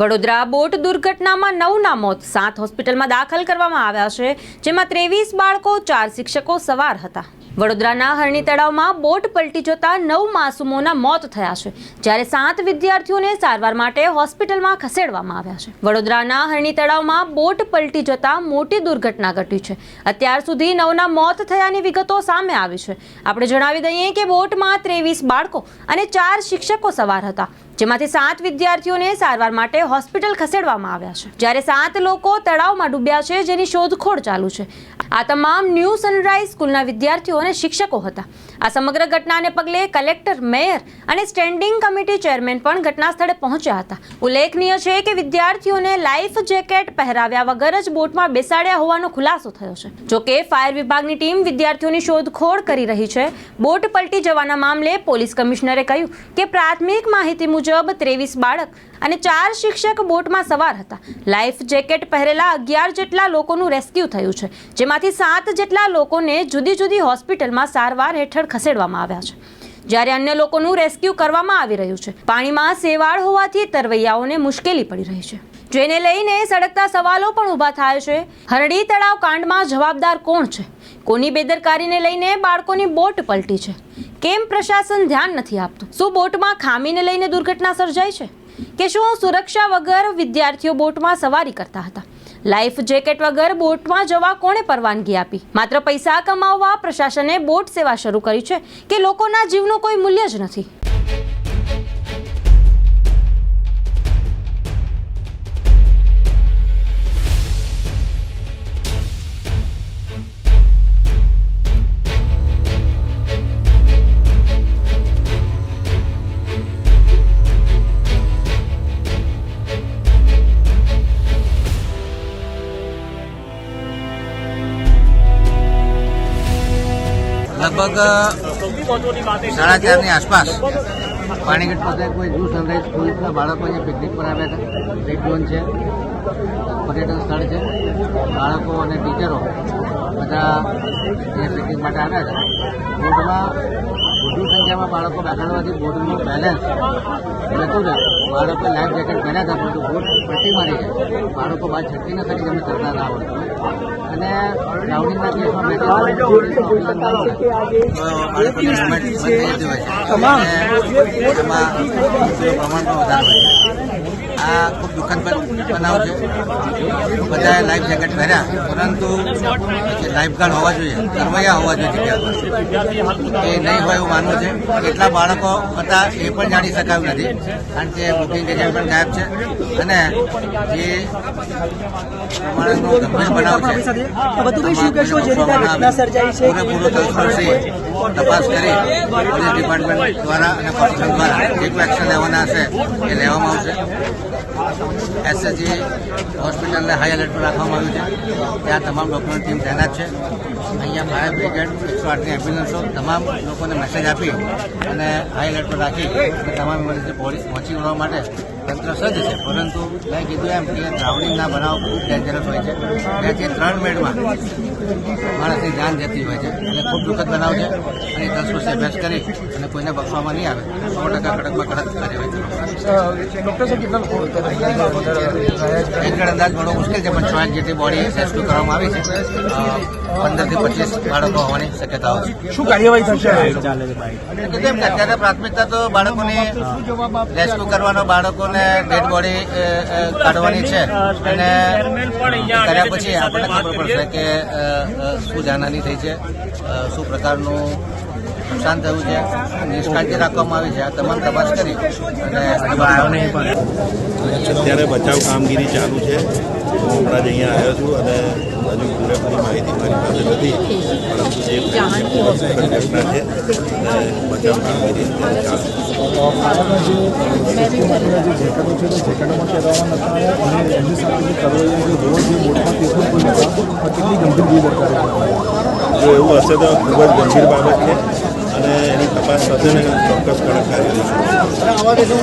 Vadodara boat દુર્ઘટનામાં નવના મોત સાત હોસ્પિટલમાં દાખલ કરવામાં આવ્યા છે, જેમાં ત્રેવીસ બાળકો, ચાર શિક્ષકો સવાર હતા. વડોદરાના હરણી તળાવમાં બોટ પલટી જતા નવ માસૂમોના મોત થયા છે, જ્યારે સાત વિદ્યાર્થીઓને સારવાર માટે હોસ્પિટલમાં ખસેડવામાં આવ્યા છે. વડોદરાના હરણી તળાવમાં બોટ પલટી જતા મોટી દુર્ઘટના ઘટી છે. અત્યાર સુધી નવના મોત થયાની વિગતો સામે આવી છે. આપણે જણાવી દઈએ કે બોટમાં ત્રેવીસ બાળકો અને ચાર શિક્ષકો સવાર હતા. જેમાંથી સાત વિદ્યાર્થીઓને સારવાર માટે હોસ્પિટલ ખસેડવામાં આવ્યા છે. જ્યારે સાત લોકો તળાવમાં ડૂબ્યા છે, જેની શોધખોળ ચાલુ છે. આ તમામ ન્યૂ સનરાઈઝ સ્કૂલના વિદ્યાર્થીઓ અને શિક્ષકો હતા. આ સમગ્ર ઘટનાને પગલે કલેક્ટર, મેયર અને સ્ટેન્ડિંગ કમિટી ચેરમેન પણ ઘટના સ્થળે પહોંચ્યા હતા. ઉલ્લેખનીય છે કે વિદ્યાર્થીઓને લાઈફ જેકેટ પહેરાવ્યા વગર જ બોટમાં બેસાડ્યા હોવાનો ખુલાસો થયો છે. જોકે ફાયર વિભાગની ટીમ વિદ્યાર્થીઓની શોધખોળ કરી રહી છે. બોટ પલટી જવાના મામલે પોલીસ કમિશનરે કહ્યું કે પ્રાથમિક માહિતી મુજબ ત્રેવીસ બાળક અને ચાર શિક્ષક બોટમાં સવાર હતા. લાઈફ જેકેટ પહેરેલા અગિયાર જેટલા લોકોનું રેસ્ક્યુ થયું છે, જેમાંથી સાત જેટલા લોકોને જુદી જુદી હોસ્પિટલમાં સારવાર હેઠળ ખસેડવામાં આવ્યા છે. જ્યારે અન્ય લોકોનું રેસ્ક્યુ કરવામાં આવી રહ્યું છે, પાણીમાં સેવાળ હોવાથી તરવૈયાઓને મુશ્કેલી પડી રહી છે. જેને લઈને સડકતા સવાલો પણ ઊભા થાય છે. હરડી તળાવ કાંડમાં જવાબદાર કોણ છે? કોની બેદરકારીને લઈને બાળકોની બોટ પલટી છે? કેમ પ્રશાસન ધ્યાન નથી આપતું? શું બોટમાં ખામીને લઈને દુર્ઘટના સર્જાય છે? કે શું સુરક્ષા વગર વિદ્યાર્થીઓ બોટમાં સવારી કરતા હતા? લાઈફ જેકેટ વગર બોટમાં જવા કોણે પરવાનગી આપી? માત્ર પૈસા કમાવવા પ્રશાસને બોટ સેવા શરૂ કરી છે કે લોકોના જીવનું કોઈ મૂલ્ય જ નથી? લગભગ સાડા ચારની આસપાસ પાણીગઢ પાસે કોઈ જૂ સનરાઈઝ સ્કૂલના બાળકો અહીંયા પિકનિક પર આવ્યા હતા. રેડ ઝોન છે, પર્યટન સ્થળ છે. બાળકો અને ટીચરો બધા અહીંયા પિકનિક માટે આવ્યા હતા બોર્ડમાં વધુ સંખ્યામાં બાળકો બેસાડવાથી બોટનું બેલેન્સ જતું રહે. બાળકો લાઈફ જેકેટ પહેર્યા હતા પરંતુ બોટ પટી મારી છે. બાળકો બહાર છટકી ન શકે તેમને તરતા ના આવડતું અને રાઉન્ડિંગના કેસમાં તમામ. એમાં પ્રમાણ પણ વધારે હોય આ ખૂબ દુઃખદ બનાવ છે. બધાએ લાઈફ જેકેટ પહેર્યા પરંતુ જે લાઈફગાર્ડ હોવા જોઈએ કરવૈયા હોવા જોઈએ એ નહીં હોય એવું માનવું છે. કેટલા બાળકો હતા એ પણ જાણી શકાયું નથી કારણ કે બુકિંગ એજન્ટ પણ ગાયબ છે. અને જે પ્રમાણેનો ગંભીર બનાવ છે સર્જાઈ છે તપાસ કરી પોલીસ ડિપાર્ટમેન્ટ દ્વારા અને કોર્પોરેશન દ્વારા જે કોઈ એક્શન લેવાના હશે એ લેવામાં આવશે. એસએસજી હોસ્પિટલને હાઈ એલર્ટ પર રાખવામાં આવ્યું છે. ત્યાં તમામ ડોક્ટરની ટીમ તૈનાત છે. અહીંયા ફાયર બ્રિગેડ એકસો આઠની એમ્બ્યુલન્સો તમામ લોકોને મેસેજ આપી અને હાઈ એલર્ટ પર રાખી અને તમામ ઇમરજન્સી પહોંચી વળવા માટે તંત્ર સજ્જ છે. પરંતુ મેં કીધું એમ કે ડ્રાઉનિંગના બનાવ ખૂબ ડેન્જરસ હોય છે. બેથી ત્રણ મિનિટમાં માણસની જાન જતી હોય છે અને ખૂબ દુઃખદ બનાવ છે. અને દસ વર્ષે અભ્યાસ કરી અને કોઈને બક્ષવામાં નહીં આવે. સો ટકા કડકમાં કડક કાર્યવાહી કરવામાં એક અંદાજ ઘણો મુશ્કેલ છે પણ છ જેટલી બોડી રેસ્ક્યુ કરવામાં આવી છે. પંદરથી પચીસ બાળકો હોવાની શક્યતાઓ છે. શું કાર્યવાહી થશે? ચાલે છે એટલે કીધું એમ કે અત્યારે પ્રાથમિકતા તો બાળકોને રેસ્ક્યુ કરવાનો બાળકોને ડેડ બોડી કાઢવાની છે. અને કર્યા પછી આપણને ખબર પડશે કે શું જાનહાની થઈ છે શું પ્રકારનું નુકસાન થયું છે. નિષ્કાળજી રાખવામાં આવી છે. આ તમામ તપાસ કરી અને અત્યારે બચાવ કામગીરી ચાલુ છે. હમણાં જ અહીંયા આવ્યો છું અને હજુ પૂરેપૂરી માહિતી મારી પાસે નથી પરંતુ જે ઘટના છે અને બચાવ કામગીરી. જો એવું હશે તો ખૂબ જ ગંભીર બાબત છે અને એની તપાસ સાથે ચોક્કસ કડક કાર્યવાહી